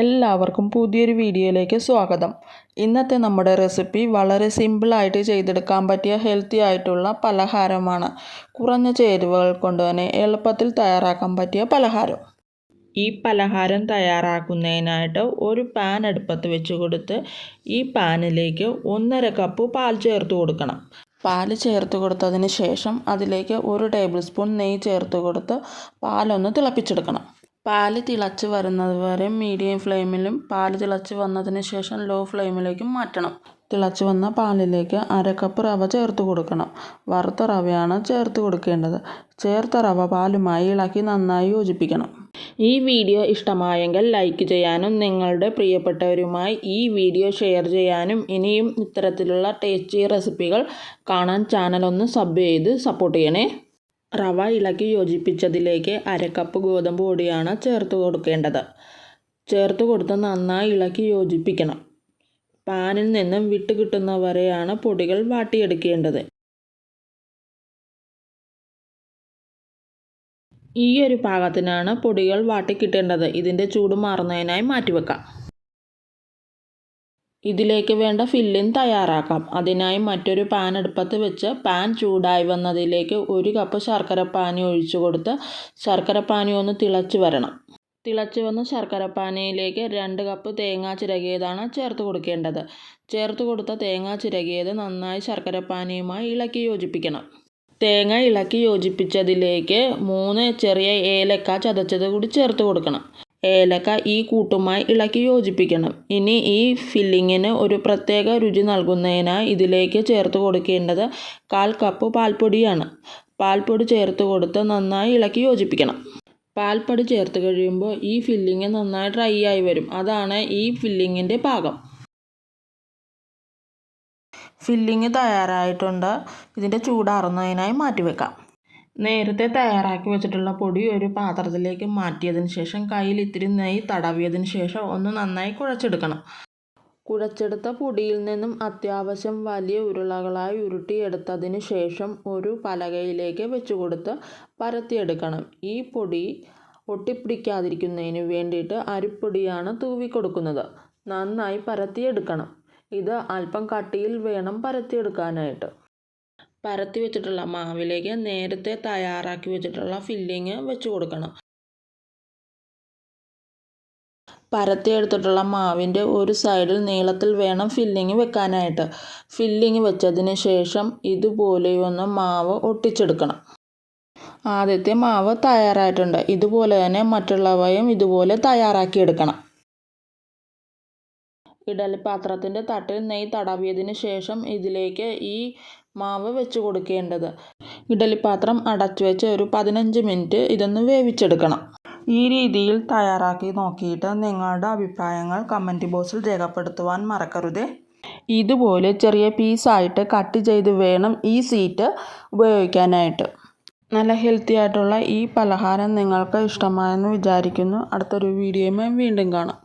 എല്ലാവർക്കും പുതിയൊരു വീഡിയോയിലേക്ക് സ്വാഗതം. ഇന്നത്തെ നമ്മുടെ റെസിപ്പി വളരെ സിമ്പിളായിട്ട് ചെയ്തെടുക്കാൻ പറ്റിയ ഹെൽത്തി ആയിട്ടുള്ള പലഹാരമാണ്. കുറഞ്ഞ ചേരുവകൾ കൊണ്ട് തന്നെ എളുപ്പത്തിൽ തയ്യാറാക്കാൻ പറ്റിയ പലഹാരം. ഈ പലഹാരം തയ്യാറാക്കുന്നതിനായിട്ട് ഒരു പാൻ അടുപ്പത്ത് വെച്ച് കൊടുത്ത് ഈ പാനിലേക്ക് ഒന്നര കപ്പ് പാൽ ചേർത്ത് കൊടുക്കണം. പാൽ ചേർത്ത് കൊടുത്തതിന് ശേഷം അതിലേക്ക് ഒരു ടേബിൾ സ്പൂൺ നെയ്യ് ചേർത്ത് കൊടുത്ത് പാലൊന്ന് തിളപ്പിച്ചെടുക്കണം. പാൽ തിളച്ച് വരുന്നത് വരെ മീഡിയം ഫ്ലെയിമിലും പാൽ തിളച്ച് വന്നതിന് ശേഷം ലോ ഫ്ലെയിമിലേക്കും മാറ്റണം. തിളച്ച് വന്ന പാലിലേക്ക് അര കപ്പ് റവ ചേർത്ത് കൊടുക്കണം. വറുത്ത റവയാണ് ചേർത്ത് കൊടുക്കേണ്ടത്. ചേർത്ത റവ പാലുമായി ഇളക്കി നന്നായി യോജിപ്പിക്കണം. ഈ വീഡിയോ ഇഷ്ടമായെങ്കിൽ ലൈക്ക് ചെയ്യാനും നിങ്ങളുടെ പ്രിയപ്പെട്ടവരുമായി ഈ വീഡിയോ ഷെയർ ചെയ്യാനും ഇനിയും ഇത്തരത്തിലുള്ള ടേസ്റ്റി റെസിപ്പികൾ കാണാൻ ചാനൽ ഒന്ന് സബ് ചെയ്ത് സപ്പോർട്ട് ചെയ്യണേ. റവ ഇളക്കി യോജിപ്പിച്ചതിലേക്ക് അരക്കപ്പ് കപ്പ് ഗോതമ്പ് പൊടിയാണ് ചേർത്ത് കൊടുക്കേണ്ടത്. ചേർത്ത് കൊടുത്ത് നന്നായി ഇളക്കി യോജിപ്പിക്കണം. പാനിൽ നിന്നും വിട്ട് കിട്ടുന്ന വരെയാണ് പൊടികൾ വാട്ടിയെടുക്കേണ്ടത്. ഈ ഒരു പാകത്തിനാണ് പൊടികൾ വാട്ടിക്കിട്ടേണ്ടത്. ഇതിന്റെ ചൂട് മാറുന്നതിനായി മാറ്റിവെക്കാം. ഇതിലേക്ക് വേണ്ട ഫില്ലിംഗ് തയ്യാറാക്കാം. അതിനായി മറ്റൊരു പാൻ അടുപ്പത്ത് വെച്ച് പാൻ ചൂടായി വന്നതിലേക്ക് ഒരു കപ്പ് ശർക്കര പാനി ഒഴിച്ചു കൊടുത്ത് ശർക്കര പാനി ഒന്ന് തിളച്ച് വരണം. തിളച്ച് വന്ന ശർക്കര പാനിയിലേക്ക് രണ്ട് കപ്പ് തേങ്ങ ചിരകിയതാണ് ചേർത്ത് കൊടുക്കേണ്ടത്. ചേർത്ത് കൊടുത്ത തേങ്ങ ചിരകിയത് നന്നായി ശർക്കര പാനിയുമായി ഇളക്കി യോജിപ്പിക്കണം. തേങ്ങ ഇളക്കി യോജിപ്പിച്ചതിലേക്ക് മൂന്ന് ചെറിയ ഏലക്ക ചതച്ചത് കൂടി ചേർത്ത് കൊടുക്കണം. ഏലക്ക ഈ കൂട്ടുമായി ഇളക്കി യോജിപ്പിക്കണം. ഇനി ഈ ഫില്ലിങ്ങിന് ഒരു പ്രത്യേക രുചി നൽകുന്നതിനായി ഇതിലേക്ക് ചേർത്ത് കൊടുക്കേണ്ടത് കാൽ കപ്പ് പാൽപ്പൊടിയാണ്. പാൽപ്പൊടി ചേർത്ത് കൊടുത്ത് നന്നായി ഇളക്കി യോജിപ്പിക്കണം. പാൽപ്പൊടി ചേർത്ത് കഴിയുമ്പോൾ ഈ ഫില്ലിങ് നന്നായി ഡ്രൈ ആയി വരും. അതാണ് ഈ ഫില്ലിങ്ങിന്റെ പാകം. ഫില്ലിങ് തയ്യാറായിട്ടുണ്ട്. ഇതിന്റെ ചൂടാറുന്നതിനായി മാറ്റിവെക്കാം. നേരത്തെ തയ്യാറാക്കി വെച്ചിട്ടുള്ള പൊടി ഒരു പാത്രത്തിലേക്ക് മാറ്റിയതിന് ശേഷം കയ്യിൽ ഇത്തിരി നെയ്യ് തടവിയതിന് ശേഷം ഒന്ന് നന്നായി കുഴച്ചെടുക്കണം. കുഴച്ചെടുത്ത പൊടിയിൽ നിന്നും അത്യാവശ്യം വലിയ ഉരുളകളായി ഉരുട്ടിയെടുത്തതിന് ശേഷം ഒരു പലകയിലേക്ക് വെച്ച് കൊടുത്ത് പരത്തിയെടുക്കണം. ഈ പൊടി ഒട്ടിപ്പിടിക്കാതിരിക്കുന്നതിന് വേണ്ടിയിട്ട് അരിപ്പൊടിയാണ് തൂവി കൊടുക്കുന്നത് നന്നായി പരത്തിയെടുക്കണം. ഇത് അല്പം കട്ടിയിൽ വേണം പരത്തിയെടുക്കാനായിട്ട്. പരത്തി വെച്ചിട്ടുള്ള മാവിലേക്ക് നേരത്തെ തയ്യാറാക്കി വെച്ചിട്ടുള്ള ഫില്ലിങ് വെച്ച് കൊടുക്കണം. പരത്തിയെടുത്തിട്ടുള്ള മാവിന്റെ ഒരു സൈഡിൽ നീളത്തിൽ വേണം ഫില്ലിങ് വെക്കാനായിട്ട്. ഫില്ലിങ് വെച്ചതിന് ശേഷം ഇതുപോലെയൊന്ന് മാവ് ഒട്ടിച്ചെടുക്കണം. ആദ്യത്തെ മാവ് തയ്യാറായിട്ടുണ്ട്. ഇതുപോലെ തന്നെ മറ്റുള്ളവയും ഇതുപോലെ തയ്യാറാക്കിയെടുക്കണം ഇഡലി പാത്രത്തിന്റെ തട്ടിൽ നെയ്യ് തടവിയതിന് ശേഷം ഇതിലേക്ക് ഈ മാവ് വെച്ച് കൊടുക്കേണ്ടത്. ഇഡലിപ്പാത്രം അടച്ചു വെച്ച് ഒരു പതിനഞ്ച് മിനിറ്റ് ഇതൊന്ന് വേവിച്ചെടുക്കണം. ഈ രീതിയിൽ തയ്യാറാക്കി നോക്കിയിട്ട് നിങ്ങളുടെ അഭിപ്രായങ്ങൾ കമന്റ് ബോക്സിൽ രേഖപ്പെടുത്തുവാൻ മറക്കരുതേ. ഇതുപോലെ ചെറിയ പീസായിട്ട് കട്ട് ചെയ്ത് വേണം ഈ സീറ്റ് ഉപയോഗിക്കാനായിട്ട്. നല്ല ഹെൽത്തി ആയിട്ടുള്ള ഈ പലഹാരം നിങ്ങൾക്ക് ഇഷ്ടമായെന്ന് വിചാരിക്കുന്നു. അടുത്തൊരു വീഡിയോയുമായി വീണ്ടും കാണാം.